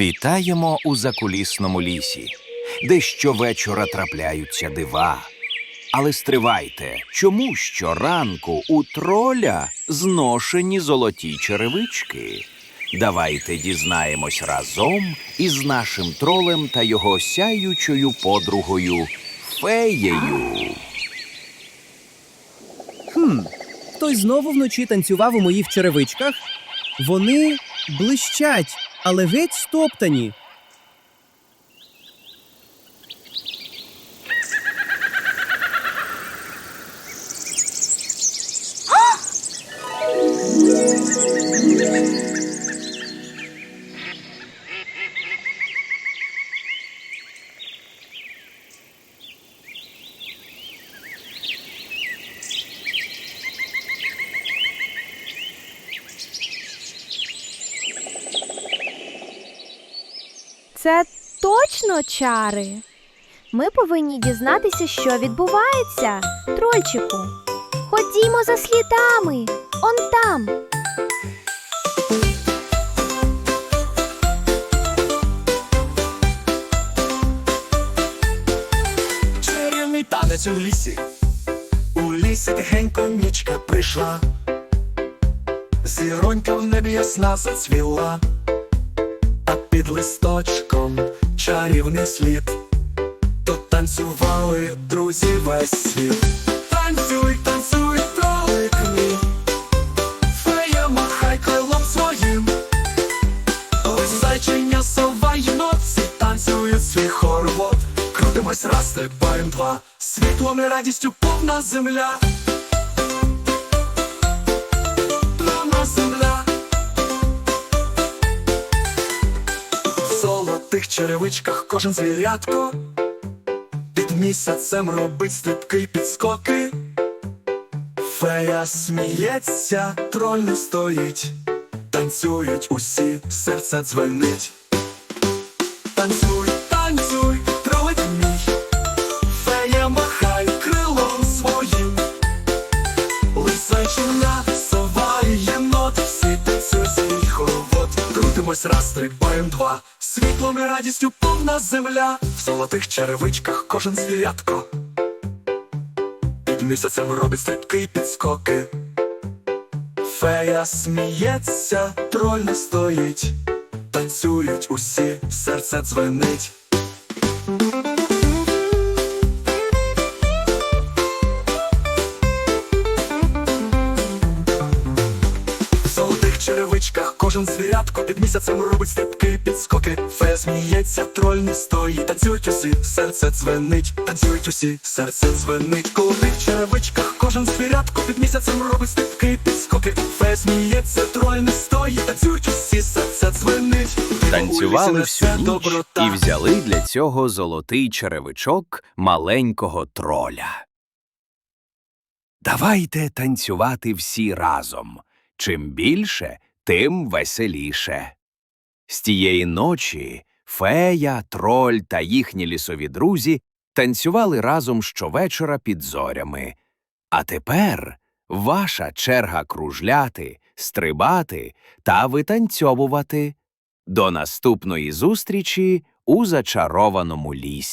Вітаємо у закулісному лісі, де щовечора трапляються дива. Але стривайте, чому щоранку у троля зношені золоті черевички? Давайте дізнаємось разом із нашим тролем та його сяючою подругою феєю. Хм, хтось знову вночі танцював у моїх черевичках. Вони блищать, але геть стоптані. Це точно чари. Ми повинні дізнатися, що відбувається, трольчику. Ходімо за слідами. Он там. Чарівний танець у лісі, у лісі тихенько нічка прийшла, зіронька в небі ясна зацвіла, а під листочком чарівний слід, то танцювали друзі весь світ. Танцюй, танцюй, тролик мій, фея махай крилом своїм. Ось зайчиня сова й ноці танцює свій хоровод. Крутимось раз, стрибаєм два, світлом і радістю повна земля. Золотих черевичках кожен звірятко. Під місяцем робить стрибки підскоки. Фея сміється, троль не стоїть. Танцюють усі, серце дзвенить. Танцюй, танцюй, тролик мій, фея махай крилом своїм. Лисайчина, Крутимось раз, стрибаєм два, світлом і радістю повна земля. В золотих черевичках кожен звірятко. Під місяцем робить стрибки і підскоки. Фея сміється, троль не стоїть, танцюють усі, серце дзвенить. Черевичках кожен звірятко під місяцем робить стрибки, підскоки. Фея сміється, троль не стоїть, танцюють усі, серце дзвенить, танцюють усі, серце дзвенить. В черевичках кожен звірятко під місяцем робить стрибки, підскоки. Фея сміється, троль не стоїть, танцюють усі, серце дзвенить. Танцювали всю ніч і взяли для цього золотий черевичок маленького троля. Давайте танцювати всі разом. Чим більше, тим веселіше. З тієї ночі фея, троль та їхні лісові друзі танцювали разом щовечора під зорями. А тепер ваша черга кружляти, стрибати та витанцьовувати. До наступної зустрічі у зачарованому лісі.